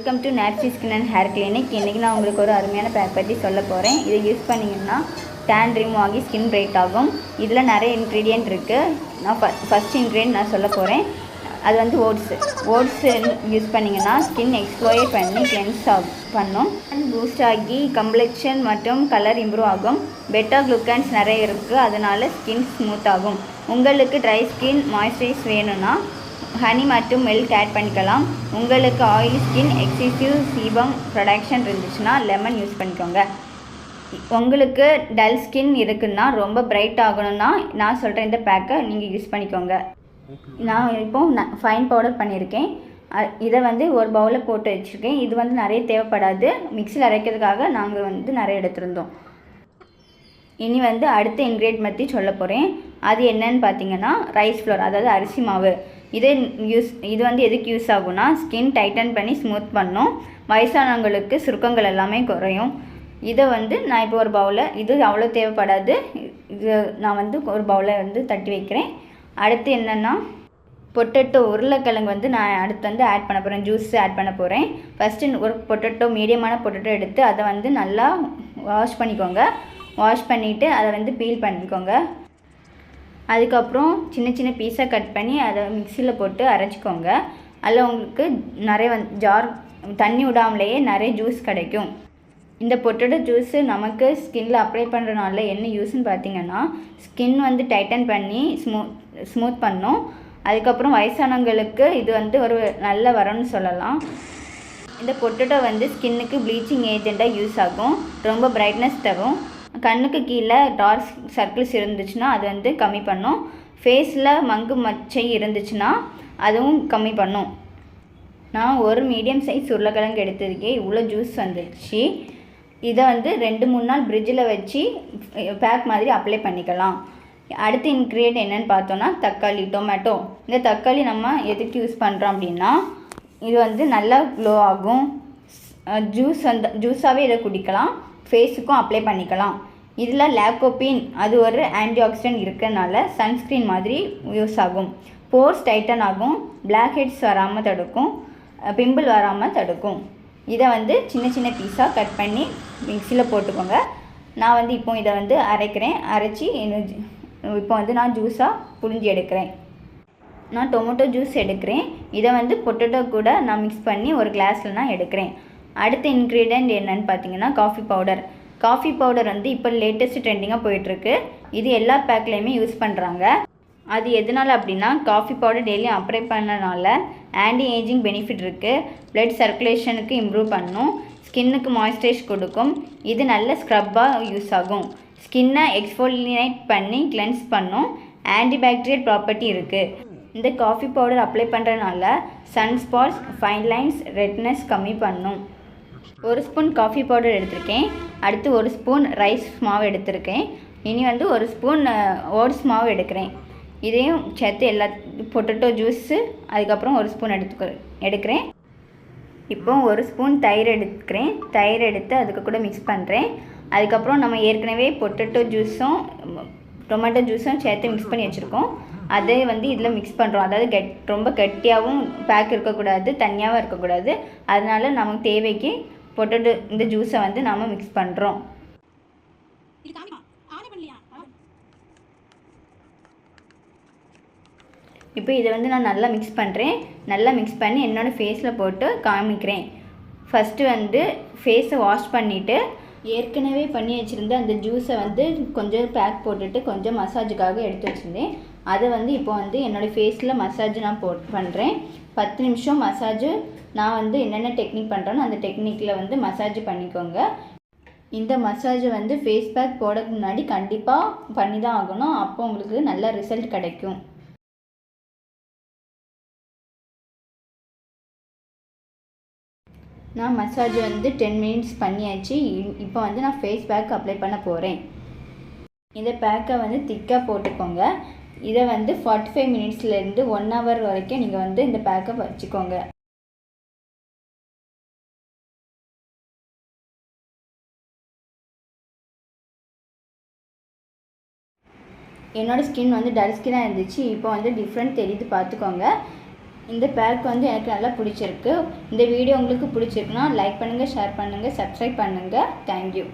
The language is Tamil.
வெல்கம் டு நேப்சி ஸ்கின் அண்ட் ஹேர் கிளினிக் இன்றைக்கி நான் உங்களுக்கு ஒரு அருமையான பேக் பற்றி சொல்ல போகிறேன் இதை யூஸ் பண்ணிங்கன்னா டேன் ரிமூவ் ஆகி ஸ்கின் பிரைட் ஆகும். இதில் நிறைய இன்க்ரீடியன்ட் இருக்குது நான் ஃபஸ்ட் இன்க்ரீடியன்ட் நான் சொல்ல போகிறேன் அது வந்து ஓட்ஸு ஓட்ஸ் யூஸ் பண்ணிங்கன்னா ஸ்கின் எக்ஸ்ப்ளோயர் பண்ணி கிளென்ஸ் ஆகும் பண்ணும். அண்ட் பூஸ்ட் ஆகி கம்ப்ளெக்ஷன் மற்றும் கலர் இம்ப்ரூவ் ஆகும். பெட்டா குளுக்கன்ஸ் நிறைய இருக்குது அதனால் ஸ்கின் ஸ்மூத் ஆகும். உங்களுக்கு ட்ரை ஸ்கின் மாய்ஸ்சரைஸ் வேணும்னா ஹனி மற்றும் மில்க் ஆட் பண்ணிக்கலாம். உங்களுக்கு oil skin excessive sebum production இருந்துச்சுன்னா லெமன் யூஸ் பண்ணிக்கோங்க. உங்களுக்கு டல் ஸ்கின் இருக்குன்னா ரொம்ப பிரைட் ஆகணும்னா நான் சொல்கிற இந்த பேக்கை நீங்கள் யூஸ் பண்ணிக்கோங்க. நான் இப்போ ஃபைன் பவுடர் பண்ணியிருக்கேன் இதை வந்து ஒரு பவுலில் போட்டு வச்சுருக்கேன். இது வந்து நிறைய தேவைப்படாது. மிக்சியில் அரைக்கிறதுக்காக நாங்கள் வந்து நிறைய எடுத்திருந்தோம். இனி வந்து அடுத்த இன்க்ரீடியன்ட் பற்றி சொல்ல போகிறேன் அது என்னன்னு பார்த்தீங்கன்னா ரைஸ் ஃப்ளோர் அதாவது அரிசி மாவு. இதே யூஸ் இது வந்து எதுக்கு யூஸ் ஆகும்னா ஸ்கின் டைட்டன் பண்ணி ஸ்மூத் பண்ணும். வயசானவங்களுக்கு சுருக்கங்கள் எல்லாமே குறையும். இதை வந்து நான் இப்போ ஒரு பவுலில் இது அவ்வளோ தேவைப்படாது. இது நான் வந்து ஒரு பவுலில் வந்து தட்டி வைக்கிறேன். அடுத்து என்னென்னா பொட்டட்டோ உருளைக்கிழங்கு வந்து நான் அடுத்து வந்து ஆட் பண்ண போகிறேன் ஜூஸ் ஆட் பண்ண போகிறேன் ஃபஸ்ட்டு ஒரு பொட்டட்டோ மீடியமான பொட்டட்டோ எடுத்து அதை வந்து நல்லா வாஷ் பண்ணிக்கோங்க. வாஷ் பண்ணிவிட்டு அதை வந்து பீல் பண்ணிக்கோங்க. அதுக்கப்புறம் சின்ன சின்ன பீஸாக கட் பண்ணி அதை மிக்சியில் போட்டு அரைச்சிக்கோங்க. அதில் உங்களுக்கு நிறைய வந்து ஜார் தண்ணி விடாமலேயே நிறைய ஜூஸ் கிடைக்கும். இந்த பொட்டேட்டோ ஜூஸு நமக்கு ஸ்கின்ல அப்ளை பண்ணுறனால என்ன யூஸ்ன்னு பார்த்தீங்கன்னா ஸ்கின் வந்து டைட்டன் பண்ணி ஸ்மூத் ஸ்மூத் பண்ணும். அதுக்கப்புறம் வயசானவங்களுக்கு இது வந்து ஒரு நல்ல வரம்னு சொல்லலாம். இந்த பொட்டேட்டோ வந்து ஸ்கின்னுக்கு ப்ளீச்சிங் ஏஜெண்ட்டாக யூஸ் ஆகும். ரொம்ப பிரைட்னஸ் தரும். கண்ணுக்கு கீழே டார்க் சர்க்கிள்ஸ் இருந்துச்சுன்னா அது வந்து கம்மி பண்ணும். ஃபேஸில் மங்கு மச்சை இருந்துச்சுன்னா அதுவும் கம்மி பண்ணும். நான் ஒரு மீடியம் சைஸ் உருளைக்கிழங்கு எடுத்ததுக்கே இவ்வளோ ஜூஸ் வந்துச்சு இதை வந்து ரெண்டு மூணு நாள் ஃப்ரிட்ஜில் வச்சு பேக் மாதிரி அப்ளை பண்ணிக்கலாம். அடுத்த இன்க்ரீடியன்ட் என்னென்னு பார்த்தோன்னா தக்காளி டொமேட்டோ இந்த தக்காளி நம்ம எதுக்கு யூஸ் பண்ணுறோம் அப்படின்னா இது வந்து நல்லா க்ளோ ஆகும். ஜூஸ் வந்து ஜூஸாகவே இதை குடிக்கலாம். ஃபேஸுக்கும் அப்ளை பண்ணிக்கலாம். இதில் லேக்கோபின் அது ஒரு ஆன்டி ஆக்சிடென்ட் இருக்கிறனால சன்ஸ்க்ரீன் மாதிரி யூஸ் ஆகும். போர்ஸ் டைட்டன் ஆகும் பிளாக் ஹெட்ஸ் வராமல் தடுக்கும் பிம்பிள் வராமல் தடுக்கும். இதை வந்து சின்ன சின்ன பீஸாக கட் பண்ணி மிக்சியில் போட்டுக்கோங்க. நான் வந்து இப்போ இதை வந்து அரைக்கிறேன். அரைச்சி இப்போ வந்து நான் ஜூஸாக புழிஞ்சி எடுக்கிறேன். நான் டொமேட்டோ ஜூஸ் எடுக்கிறேன். இதை வந்து பொட்டேட்டோ கூட நான் மிக்ஸ் பண்ணி ஒரு கிளாஸில் நான் எடுக்கிறேன். அடுத்த இன்க்ரீடியன்ட் என்னன்னு பார்த்தீங்கன்னா காஃபி பவுடர் காஃபி பவுடர் வந்து இப்போ லேட்டஸ்ட் ட்ரெண்டிங்காக போயிட்டுருக்கு. இது எல்லா பேக்லேயுமே யூஸ் பண்ணுறாங்க அது எதனால் அப்படின்னா காஃபி பவுடர் டெய்லியும் அப்ளை பண்ணனால ஆன்டி ஏஜிங் பெனிஃபிட் இருக்குது ப்ளட் சர்க்குலேஷனுக்கு இம்ப்ரூவ் பண்ணும். ஸ்கின்னுக்கு மாய்ஸ்சரைஸ் கொடுக்கும். இது நல்ல ஸ்க்ரப்பாக யூஸ் ஆகும். ஸ்கின்னை எக்ஸ்ஃபோலினேட் பண்ணி கிளென்ஸ் பண்ணும். ஆன்டிபாக்டீரியல் ப்ராப்பர்ட்டி இருக்குது இந்த காஃபி பவுடர் அப்ளை பண்ணுறனால சன்ஸ்பாட்ஸ் ஃபைன் லைன்ஸ் ரெட்னஸ் கம்மி பண்ணும். ஒரு ஸ்பூன் காஃபி பவுடர் எடுத்திருக்கேன். அடுத்து ஒரு ஸ்பூன் ரைஸ் மாவு எடுத்திருக்கேன். இனி வந்து ஒரு ஸ்பூன் ஓட்ஸ் மாவு எடுக்கிறேன். இதையும் சேர்த்து எல்லா பொட்டட்டோ ஜூஸு அதுக்கப்புறம் ஒரு ஸ்பூன் எடுத்துக்க எடுக்கிறேன். இப்போ ஒரு ஸ்பூன் தயிர் எடுக்கிறேன். தயிர் எடுத்து அதுக்கு கூட மிக்ஸ் பண்ணுறேன் அதுக்கப்புறம் நம்ம ஏற்கனவே பொட்டட்டோ ஜூஸும் டொமேட்டோ ஜூஸும் சேர்த்து மிக்ஸ் பண்ணி வச்சுருக்கோம். அதை வந்து இதில் மிக்ஸ் பண்ணுறோம் அதாவது கெட் ரொம்ப கெட்டியாகவும் பேக் இருக்கக்கூடாது தனியாகவும் இருக்கக்கூடாது. அதனால நமக்கு தேவைக்கு பொட்டேட்டோ இந்த ஜூஸை வந்து நம்ம மிக்ஸ் பண்ணுறோம் இப்போ இதை வந்து நான் நல்லா மிக்ஸ் பண்ணுறேன் நல்லா மிக்ஸ் பண்ணி என்னோடய ஃபேஸில் போட்டு காமிக்கிறேன். ஃபஸ்ட்டு வந்து ஃபேஸை வாஷ் பண்ணிவிட்டு ஏற்கனவே பண்ணி வச்சுருந்த அந்த ஜூஸை வந்து கொஞ்சம் பேக் போட்டுட்டு கொஞ்சம் மசாஜுக்காக எடுத்து வச்சுருந்தேன். அதை வந்து இப்போ வந்து என்னோடய ஃபேஸில் மசாஜ் நான் போட் பண்ணுறேன் பத்து நிமிஷம் மசாஜு நான் வந்து என்னென்ன டெக்னிக் பண்ணுறேனோ அந்த டெக்னிக்கில் வந்து மசாஜ் பண்ணிக்கோங்க. இந்த மசாஜை வந்து ஃபேஸ் பேக் போடக்கு முன்னாடி கண்டிப்பாக பண்ணி தான் ஆகணும். அப்போ உங்களுக்கு நல்ல ரிசல்ட் கிடைக்கும். நான் மசாஜ் வந்து டென் மினிட்ஸ் பண்ணியாச்சு. இ- இப்போ வந்து நான் ஃபேஸ் பேக் அப்ளை பண்ண போகிறேன் இந்த பேக்கை வந்து திக்காக போட்டுக்கோங்க. இதை வந்து ஃபார்ட்டி ஃபைவ் மினிட்ஸ்லேருந்து ஒன் ஹவர் வரைக்கும் நீங்கள் வந்து இந்த பேக்கை வச்சுக்கோங்க. என்னோடய ஸ்கின் வந்து டல் ஸ்கின்னாக இருந்துச்சு. இப்போ வந்து டிஃப்ரெண்ட் தெரியுது பார்த்துக்கோங்க இந்த பேக் வந்து எனக்கு நல்லா பிடிச்சிருக்கு. இந்த வீடியோ உங்களுக்கு பிடிச்சிருக்குன்னா லைக் பண்ணுங்கள் ஷேர் பண்ணுங்கள் சப்ஸ்கிரைப் பண்ணுங்கள் தேங்க்யூ